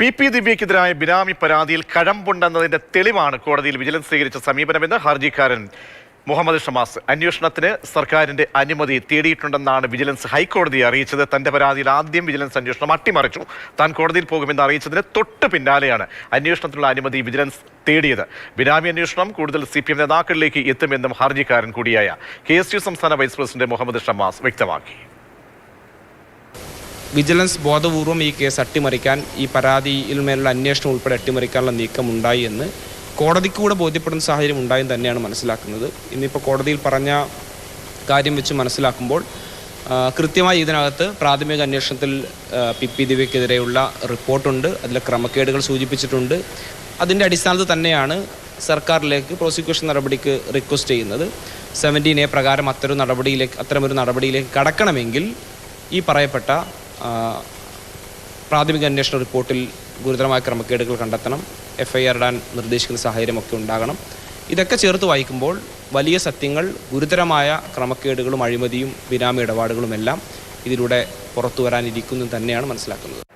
P P ദിവ്യക്കെതിരായ ബിനാമി പരാതിയിൽ കഴമ്പുണ്ടെന്നതിന്റെ തെളിവാണ് കോടതിയിൽ വിജിലൻസ് സ്വീകരിച്ച സമീപനമെന്ന് ഹർജിക്കാരൻ മുഹമ്മദ് ഷമാസ്. അന്വേഷണത്തിന് സർക്കാരിന്റെ അനുമതി തേടിയിട്ടുണ്ടെന്നാണ് വിജിലൻസ് ഹൈക്കോടതിയെ അറിയിച്ചത്. തന്റെ പരാതിയിൽ ആദ്യം വിജിലൻസ് അന്വേഷണം അട്ടിമറിച്ചു. താൻ കോടതിയിൽ പോകുമെന്ന് അറിയിച്ചതിന് തൊട്ട് പിന്നാലെയാണ് അന്വേഷണത്തിനുള്ള അനുമതി വിജിലൻസ് തേടിയത്. ബിനാമി അന്വേഷണം കൂടുതൽ സി പി എം നേതാക്കളിലേക്ക് എത്തുമെന്നും ഹർജിക്കാരൻ കൂടിയായ കെ എസ് യു സംസ്ഥാന വൈസ് പ്രസിഡന്റ് മുഹമ്മദ് ഷമാസ് വ്യക്തമാക്കി. വിജിലൻസ് ബോധപൂർവം ഈ കേസ് അട്ടിമറിക്കാൻ ഈ പരാതിയിൽ മേലുള്ള അന്വേഷണം ഉൾപ്പെടെ അട്ടിമറിക്കാനുള്ള നീക്കം ഉണ്ടായി എന്ന് കോടതിക്ക് കൂടെ ബോധ്യപ്പെടുന്ന സാഹചര്യം ഉണ്ടായെന്ന് തന്നെയാണ് മനസ്സിലാക്കുന്നത്. ഇന്നിപ്പോൾ കോടതിയിൽ പറഞ്ഞ കാര്യം വെച്ച് മനസ്സിലാക്കുമ്പോൾ കൃത്യമായി ഇതിനകത്ത് പ്രാഥമിക അന്വേഷണത്തിൽ പി പി ദിവ്യക്കെതിരെയുള്ള റിപ്പോർട്ടുണ്ട് അതിലെ ക്രമക്കേടുകൾ സൂചിപ്പിച്ചിട്ടുണ്ട്. അതിന്റെ അടിസ്ഥാനത്തിൽ തന്നെയാണ് സർക്കാരിലേക്ക് പ്രോസിക്യൂഷൻ നടപടിക്ക് റിക്വസ്റ്റ് ചെയ്യുന്നത്. സെവന്റീൻ എ പ്രകാരം അത്തരം നടപടിയിലേക്ക് അത്തരമൊരു നടപടിയിലേക്ക് കടക്കണമെങ്കിൽ ഈ പറയപ്പെട്ട പ്രാഥമിക അന്വേഷണ റിപ്പോർട്ടിൽ ഗുരുതരമായ ക്രമക്കേടുകൾ കണ്ടെത്തണം. എഫ് ഐ ആർ ഇടാൻ നിർദ്ദേശിക്കുന്ന സാഹചര്യമൊക്കെ ഉണ്ടാകണം. ഇതൊക്കെ ചേർത്ത് വായിക്കുമ്പോൾ വലിയ സത്യങ്ങൾ ഗുരുതരമായ ക്രമക്കേടുകളും അഴിമതിയും ബിനാമി ഇടപാടുകളുമെല്ലാം ഇതിലൂടെ പുറത്തു വരാനിരിക്കുന്നു തന്നെയാണ് മനസ്സിലാക്കുന്നത്.